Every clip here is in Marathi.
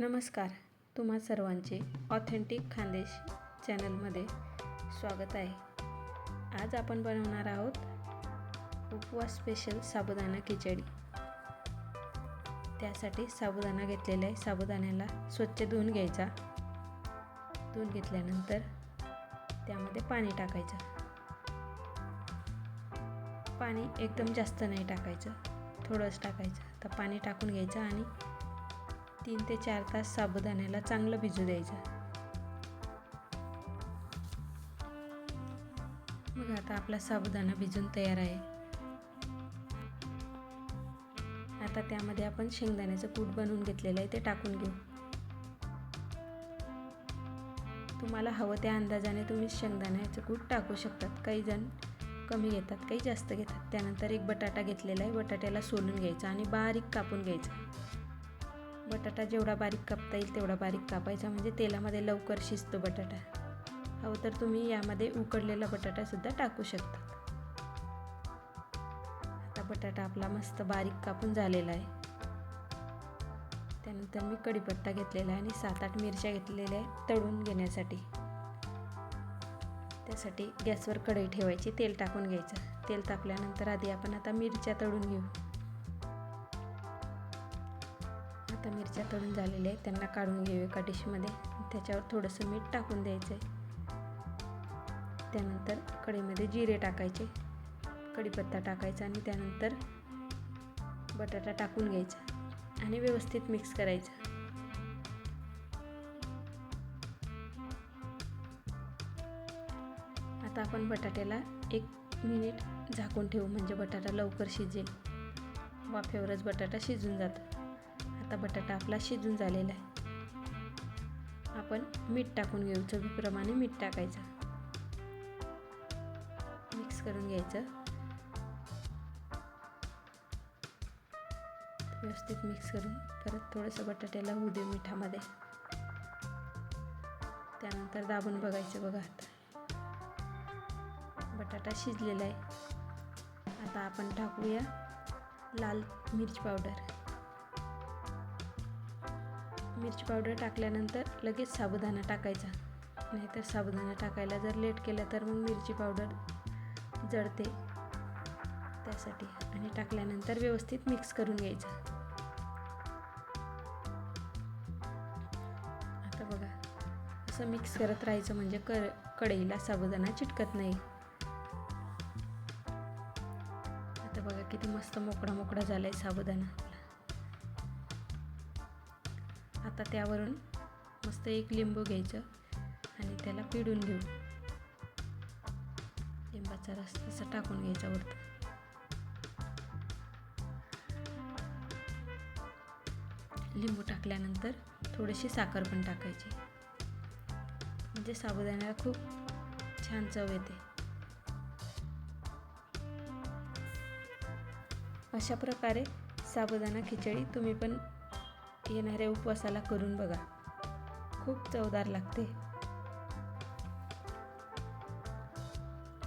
नमस्कार. तुम्हा सर्वांचे ऑथेंटिक खानदेश चॅनलमध्ये स्वागत आहे. आज आपण बनवणार आहोत उपवास स्पेशल साबुदाणा खिचडी. त्यासाठी साबुदाणा घेतलेला आहे. साबुदाण्याला स्वच्छ धुवून घ्यायचा. धुवून घेतल्यानंतर त्यामध्ये पाणी टाकायचं. पाणी एकदम जास्त नाही टाकायचं. थोडंच टाकायचं. तर पाणी टाकून घ्यायचं आणि तीन ते चार तास साबुदाण्याला चांगलं भिजू द्यायचं. मग आता आपला साबुदाणा भिजून तयार आहे. आता त्यामध्ये आपण शेंगदाण्याचं कूट बनवून घेतलेलं आहे ते टाकून घेऊ. तुम्हाला हवं त्या अंदाजाने तुम्ही शेंगदाण्याचं कूट टाकू शकतात. काही जण कमी घेतात काही जास्त घेतात. त्यानंतर एक बटाटा घेतलेला आहे बटाट्याला सोलून घ्यायचा आणि बारीक कापून घ्यायचा. बटाटा जेवढा बारीक कापता येईल तेवढा बारीक कापायचा म्हणजे तेलामध्ये लवकर शिजतो बटाटा. हवं तर तुम्ही यामध्ये उकडलेला बटाटासुद्धा टाकू शकता. आता बटाटा आपला मस्त बारीक कापून झालेला आहे. त्यानंतर मी कढीपत्ता घेतलेला आहे आणि सात आठ मिरच्या घेतलेल्या आहे तळून घेण्यासाठी. त्यासाठी गॅसवर कढई ठेवायची तेल टाकून घ्यायचं. तेल तापल्यानंतर आधी आपण आता मिरच्या तळून घेऊ. आता मिरच्या तळून झालेल्या आहेत त्यांना काढून घेऊ एका डिशमध्ये त्याच्यावर थोडंसं मीठ टाकून द्यायचं आहे त्यानंतर कढईमध्ये जिरे टाकायचे. कढीपत्ता टाकायचा आणि त्यानंतर बटाटा टाकून घ्यायचा आणि व्यवस्थित मिक्स करायचं. आता आपण बटाट्याला एक मिनिट झाकून ठेवू म्हणजे बटाटा लवकर शिजेल. वाफेवरच बटाटा शिजून जातो. आता बटाटा आपला शिजून झालेला आहे. आपण मीठ टाकून घेऊ चवीप्रमाणे मीठ टाकायचं. मिक्स करून घ्यायचं. व्यवस्थित मिक्स करून परत थोडंसं बटाट्याला होऊ देऊ मिठामध्ये. त्यानंतर दाबून बघायचं बघा आता. बटाटा शिजलेला आहे. आता आपण टाकूया लाल मिरच पावडर. मिरची पावडर टाकल्यानंतर लगेच साबुदाणा टाकायचा. नाहीतर साबुदाणा टाकायला जर लेट केलं तर मग मिरची पावडर जळते. त्यासाठी आणि टाकल्यानंतर व्यवस्थित मिक्स करून घ्यायचं. आता बघा असं मिक्स करत राहायचं म्हणजे क कढईला साबुदाणा चिटकत नाही. आता बघा किती मस्त मोकळा मोकळा झाला आहे साबुदाणा. आता त्यावरून मस्त एक लिंबू घ्यायचं आणि त्याला पिडून घेऊ. लिंबाचा रस तसा टाकून घ्यायचा वरती. लिंबू टाकल्यानंतर थोडीशी साखर पण टाकायची. म्हणजे साबुदाण्याला खूप छान चव येते. अशा प्रकारे साबुदाणा खिचडी तुम्ही पण येणाऱ्या उपवासाला करून बघा. खूप चवदार लागते.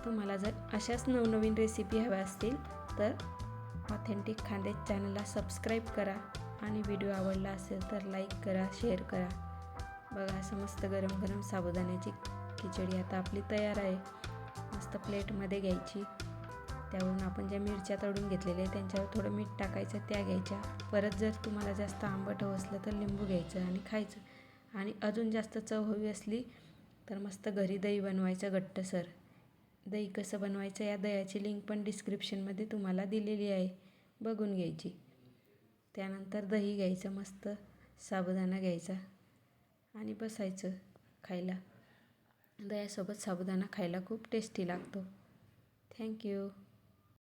तुम्हाला जर अशाच नवनवीन रेसिपी हव्या असतील तर ऑथेंटिक खांदे चॅनलला सबस्क्राईब करा आणि व्हिडिओ आवडला असेल तर लाईक करा शेअर करा. बघा असं मस्त गरम गरम साबुदाण्याची खिचडी आता आपली तयार आहे. मस्त प्लेटमध्ये घ्यायची. त्यावरून आपण ज्या मिरच्या तळून घेतलेल्या आहेत त्यांच्यावर थोडं मीठ टाकायचं त्या घ्यायच्या. परत जर तुम्हाला जास्त आंबट हवं असलं तर लिंबू घ्यायचं आणि खायचं. आणि अजून जास्त चव हवी असली तर मस्त घरी दही बनवायचं घट्टसर दही कसं बनवायचं या दह्याची लिंक पण डिस्क्रिप्शनमध्ये तुम्हाला दिलेली आहे. बघून घ्यायची. त्यानंतर दही घ्यायचं मस्त. साबुदाणा घ्यायचा. आणि बसायचं खायला. दह्यासोबत साबुदाणा खायला खूप टेस्टी लागतो. थँक्यू